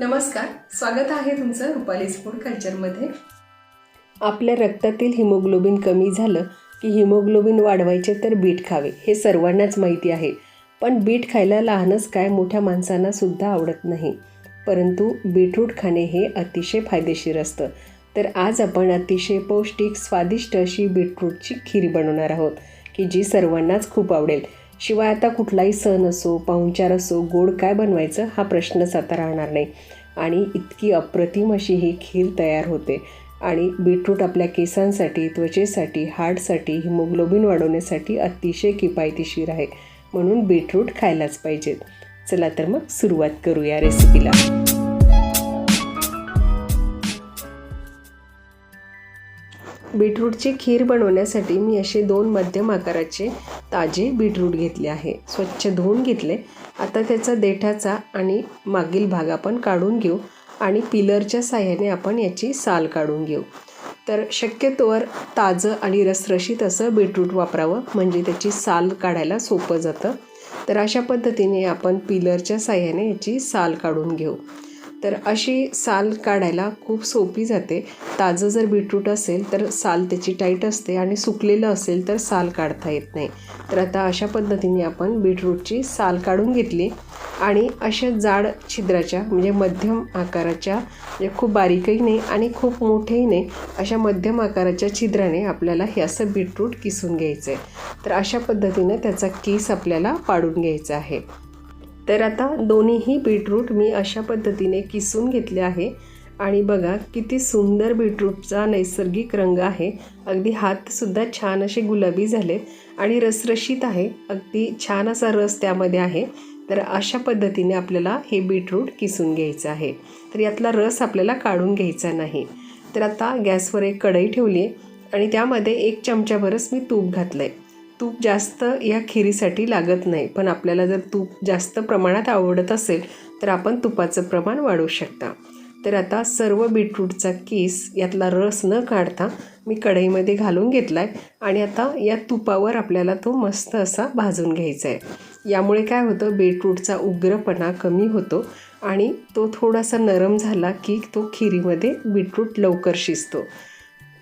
नमस्कार स्वागत आहे तुमचं रुपालीज फूड कल्चरमध्ये. आपल्या रक्तातील हिमोग्लोबिन कमी झालं की हिमोग्लोबिन वाढवायचे तर बीट खावे हे सर्वांनाच माहिती आहे. पण बीट खायला लहानच काय मोठ्या माणसांना सुद्धा आवडत नाही. परंतु बीटरूट खाणे हे अतिशय फायदेशीर असतं. तर आज आपण अतिशय पौष्टिक स्वादिष्ट अशी बीटरूटची खीर बनवणार आहोत की जी सर्वांनाच खूप आवडेल. शिवाय आता कुठलाही सण असो पाहुणचार असो गोड काय बनवायचं हा प्रश्नच आता राहणार नाही. आणि इतकी अप्रतिम अशी ही खीर तयार होते. आणि बीटरूट आपल्या केसांसाठी त्वचेसाठी हार्टसाठी हिमोग्लोबिन वाढवण्यासाठी अतिशय किफायतीशीर आहे. म्हणून बीटरूट खायलाच पाहिजेत. चला तर मग सुरुवात करूया रेसिपीला. बीटरूटची खीर बनवण्यासाठी मी असे दोन मध्यम आकाराचे ताजे बीटरूट घेतले आहे. स्वच्छ धुवून घेतले. आता त्याचा देठाचा आणि मागील भाग आपण काढून घेऊ आणि पिलरच्या साह्याने आपण याची साल काढून घेऊ. तर शक्यतोवर ताजं आणि रसरशीत असं बीटरूट वापरावं म्हणजे त्याची साल काढायला सोपं जातं. तर अशा पद्धतीने आपण पिलरच्या साह्याने याची साल काढून घेऊ. तर अशी साल काढायला खूप सोपी जाते. ताजं जर बीटरूट असेल तर साल त्याची टाईट असते आणि सुकलेलं असेल तर साल काढता येत नाही. तर आता अशा पद्धतीने आपण बीटरूटची साल काढून घेतली आणि अशा जाड छिद्राच्या म्हणजे मध्यम आकाराच्या म्हणजे खूप बारीकही नाही आणि खूप मोठेही नाही अशा मध्यम आकाराच्या छिद्राने आपल्याला हे असं बीटरूट किसून घ्यायचं आहे तर अशा पद्धतीने त्याचा किस आपल्याला पाडून घ्यायचा आहे. तर आता दोन्हीही बीटरूट मी अशा पद्धतीने किसून घेतले आहे. आणि बघा किती सुंदर बीटरूटचा नैसर्गिक रंग आहे. अगदी हातसुद्धा छान असे गुलाबी झाले आणि रसरशीत आहे. अगदी छान असा रस त्यामध्ये आहे. तर अशा पद्धतीने आपल्याला हे बीटरूट किसून घ्यायचं आहे. तर यातला रस आपल्याला काढून घ्यायचा नाही. तर आता गॅसवर एक कढई ठेवली आहे आणि त्यामध्ये एक चमच्याभरच मी तूप घातलं आहे तूप जास्त या खिरीसाठी लागत नाही. पण आपल्याला जर तूप जास्त प्रमाणात आवडत असेल तर आपण तुपाचं प्रमाण वाढवू शकता. तर आता सर्व बीटरूटचा किस यातला रस न काढता मी कढईमध्ये घालून घेतला आहे आणि आता या तुपावर आपल्याला तो मस्त असा भाजून घ्यायचा आहे यामुळे काय होतं बीटरूटचा उग्रपणा कमी होतो आणि तो थोडासा नरम झाला की तो खिरीमध्ये बीटरूट लवकर शिजतो.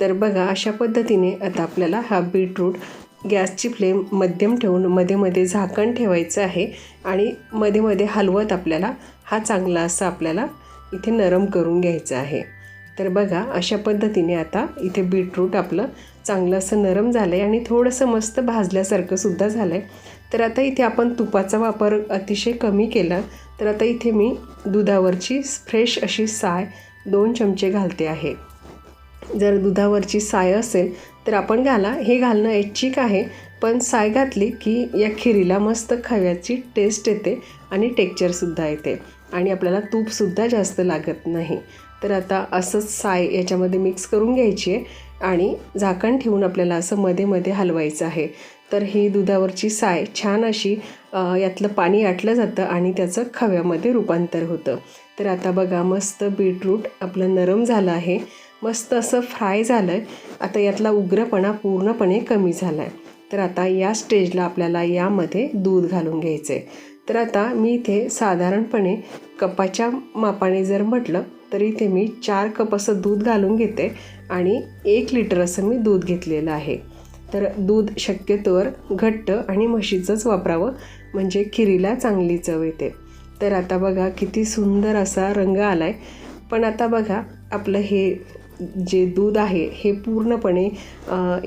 तर बघा अशा पद्धतीने आता आपल्याला हा बीटरूट गॅसची फ्लेम मध्यम ठेवून मध्ये मध्ये झाकण ठेवायचं आहे आणि मध्ये मध्ये हलवत आपल्याला हा चांगला असा आपल्याला इथे नरम करून घ्यायचा आहे. तर बघा अशा पद्धतीने आता इथे बीटरूट आपलं चांगलं असं नरम झालं आहे आणि थोडंसं मस्त भाजल्यासारखं सुद्धा झालं आहे तर आता इथे आपण तुपाचा वापर अतिशय कमी केला. तर आता इथे मी दुधावरची फ्रेश अशी साय दोन चमचे घालते आहे. जर दुधावरची साय असेल तर आपण घाला. हे घालणं ऐच्छिक आहे पण साय घातली की या खिरीला मस्त खव्याची टेस्ट येते आणि टेक्चरसुद्धा येते. आणि आपल्याला तूपसुद्धा जास्त लागत नाही. तर आता असंच साय याच्यामध्ये मिक्स करून घ्यायची आहे आणि झाकण ठेवून आपल्याला असं मध्ये मध्ये हलवायचं आहे. तर ही दुधावरची साय छान अशी यातलं पाणी आटलं जातं आणि त्याचं खव्यामध्ये रूपांतर होतं. तर आता बघा मस्त बीटरूट आपलं नरम झालं आहे. मस्त असं फ्राय झालं आहे आता यातला उग्रपणा पूर्णपणे कमी झाला आहे तर आता या स्टेजला आपल्याला यामध्ये दूध घालून घ्यायचं आहे तर आता मी इथे साधारणपणे कपाच्या मापाने जर म्हटलं तर इथे मी चार कप असं दूध घालून घेते आणि एक लिटर असं मी दूध घेतलेलं आहे. तर दूध शक्यतोवर घट्ट आणि म्हशीचंच वापरावं म्हणजे खिरीला चांगली चव येते. तर आता बघा किती सुंदर असा रंग आला आहे पण आता बघा आपलं हे जे दूध आहे हे पूर्णपणे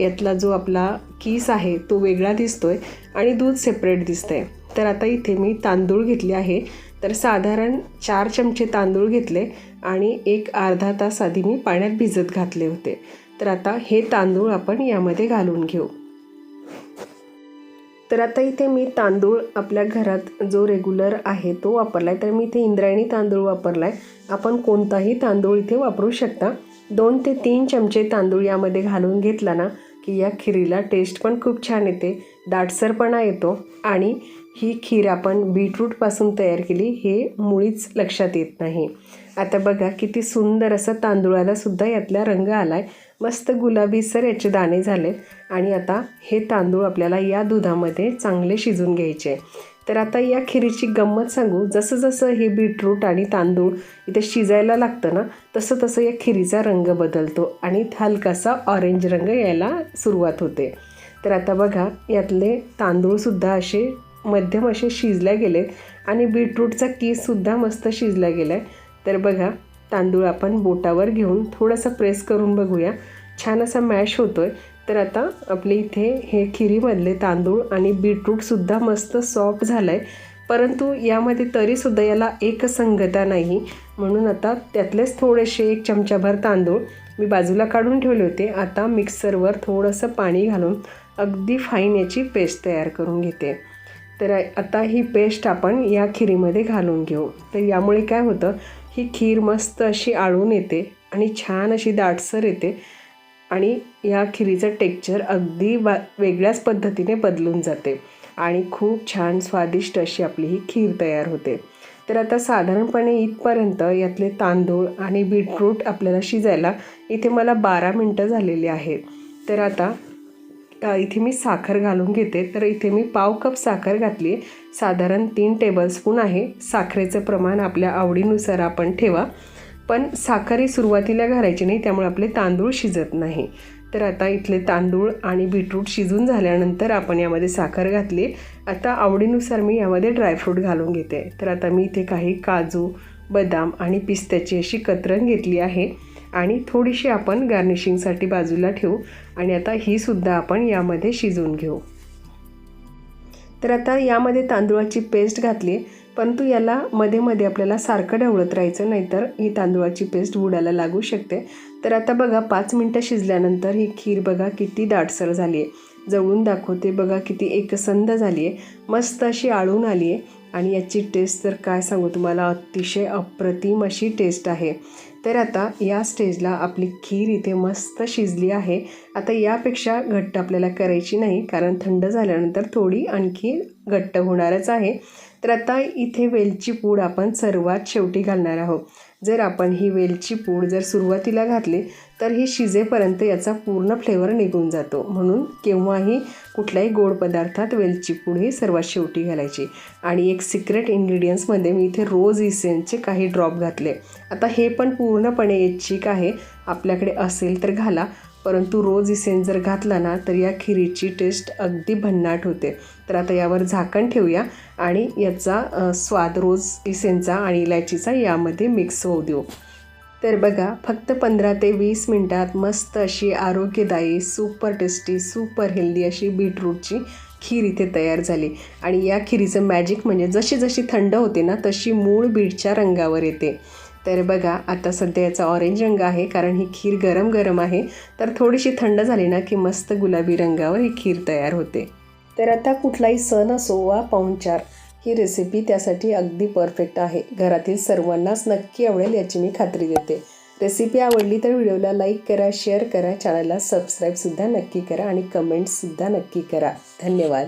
यातला जो आपला कीस आहे तो वेगळा दिसतो आहे आणि दूध सेपरेट दिसतं आहे तर आता इथे मी तांदूळ घेतले आहे. तर साधारण चार चमचे तांदूळ घेतले आणि एक अर्धा तास आधी मी पाण्यात भिजत घातले होते. तर आता हे तांदूळ आपण यामध्ये घालून घेऊ. तर आता इथे मी तांदूळ आपल्या घरात जो रेग्युलर आहे तो वापरला आहे तर मी इथे इंद्रायणी तांदूळ वापरला आहे आपण कोणताही तांदूळ इथे वापरू शकता. दोन ते तीन चमचे तांदूळ यामध्ये घालून घेतला ना की या खिरीला टेस्ट पण खूप छान येते दाटसरपणा येतो आणि ही खीर आपण बीटरूटपासून तयार केली हे मुळीच लक्षात येत नाही. आता बघा किती सुंदर असं तांदुळाला सुद्धा यातला रंग आला आहे मस्त गुलाबीसर याचे दाणे झाले आणि आता हे तांदूळ आपल्याला या दुधामध्ये चांगले शिजून घ्यायचे. तर आता या खिरीची गंमत सांगू. जसं जसं हे बीटरूट आणि तांदूळ इथे शिजायला लागतं ना तसं तसं या खिरीचा रंग बदलतो आणि हलकासा ऑरेंज रंग यायला सुरुवात होते. तर आता बघा यातले तांदूळसुद्धा असे मध्यम असे शिजल्या गेले आणि बीटरूटचा केससुद्धा मस्त शिजला गेला आहे तर बघा तांदूळ आपण बोटावर घेऊन थोडासा प्रेस करून बघूया. छान असा मॅश होतो आहे तर आता आपले इथे हे खिरीमधले तांदूळ आणि बीटरूटसुद्धा मस्त सॉफ्ट झालं आहे परंतु यामध्ये तरीसुद्धा याला एकसंगता नाही. म्हणून आता त्यातलेच थोडेसे एक चमचाभर तांदूळ मी बाजूला काढून ठेवले होते. आता मिक्सरवर थोडंसं पाणी घालून अगदी फाईन याची पेस्ट तयार करून घेते. तर आता ही पेस्ट आपण या खिरीमध्ये घालून घेऊ. तर यामुळे काय होतं ही खीर मस्त अशी आळून येते आणि छान अशी दाटसर येते. आणि या खिरीचं टेक्चर अगदी बा वेगळ्याच पद्धतीने बदलून जाते. आणि खूप छान स्वादिष्ट अशी आपली ही खीर तयार होते. तर आता साधारणपणे इथपर्यंत यातले तांदूळ आणि बीटरूट आपल्याला शिजायला इथे मला बारा मिनटं झालेली आहेत. तर आता इथे मी साखर घालून घेते. तर इथे मी पाव कप साखर घातली साधारण तीन टेबलस्पून आहे. साखरेचं प्रमाण आपल्या आवडीनुसार आपण ठेवा. पण साखरही सुरुवातीला घालायची नाही त्यामुळे आपले तांदूळ शिजत नाही. तर आता इथले तांदूळ आणि बीटरूट शिजून झाल्यानंतर आपण यामध्ये साखर घातली. आता आवडीनुसार मी यामध्ये ड्रायफ्रूट घालून घेते. तर आता मी इथे काही काजू बदाम आणि पिस्त्याची अशी कतरण घेतली आहे. आणि थोडीशी आपण गार्निशिंगसाठी बाजूला ठेवू. आणि आता ही सुद्धा आपण यामध्ये शिजवून घेऊ. तर आता यामध्ये तांदूळाची पेस्ट घातली. परंतु याला मध्ये मध्ये आपल्याला सारखं ढवळत राहायचं नाहीतर ही तांदूळाची पेस्ट बुडायला लागू शकते. तर आता बघा पाच मिनटं शिजल्यानंतर ही खीर बघा किती दाटसर झाली आहे जवळून दाखवते बघा किती एकसंद झाली आहे मस्त अशी आळून आली आहे आणि याची टेस्ट तर काय सांगू तुम्हाला अतिशय अप्रतिम अशी टेस्ट आहे. तर आता या स्टेजला आपली खीर इथे मस्त शिजली आहे. आता यापेक्षा घट्ट आपल्याला करायची नाही कारण थंड झाल्यानंतर थोडी आणखी घट्ट होणारच आहे. तर आता इथे वेलची पूड आपण सर्वात शेवटी घालणार आहोत. जर आपण ही वेलची पूड जर सुरुवातीला घातली तर ही शिजेपर्यंत याचा पूर्ण फ्लेवर निघून जातो. म्हणून केव्हाही कुठल्याही गोड पदार्थात वेलची पूड ही सर्वात शेवटी घालायची. आणि एक सिक्रेट इन्ग्रेडियंट्समध्ये मी इथे रोज इसेनचे काही ड्रॉप घातले. आता हे पण पूर्णपणे ऐच्छिक आहे. आपल्याकडे असेल तर घाला. परंतु रोज इसेन जर घातला ना तर या खिरीची टेस्ट अगदी भन्नाट होते. तर आता यावर झाकण ठेवूया आणि याचा स्वाद रोज इसेनचा आणि इलायचीचा यामध्ये मिक्स होऊ देऊ. तर बघा फक्त पंधरा ते वीस मिनटात मस्त अशी आरोग्यदायी सुपर टेस्टी सुपर हेल्दी अशी बीटरूटची खीर इथे तयार झाली. आणि या खिरीचं मॅजिक म्हणजे जशी जशी थंड होते ना तशी मूळ बीटच्या रंगावर येते. तर बघा आता सध्या याचा ऑरेंज रंग आहे कारण ही खीर गरम गरम आहे. तर थोडीशी थंड झाली ना की मस्त गुलाबी रंगावर ही खीर तयार होते. तर आता कुठलाही सण असो वा पाहुणचार ही रेसिपी त्यासाठी अगदी परफेक्ट आहे. घरातील सर्वांनाच नक्की आवडेल याची मी खात्री देते. रेसिपी आवडली तर व्हिडिओला लाईक करा शेअर करा चॅनलला सबस्क्राईबसुद्धा नक्की करा आणि कमेंट्ससुद्धा नक्की करा. धन्यवाद.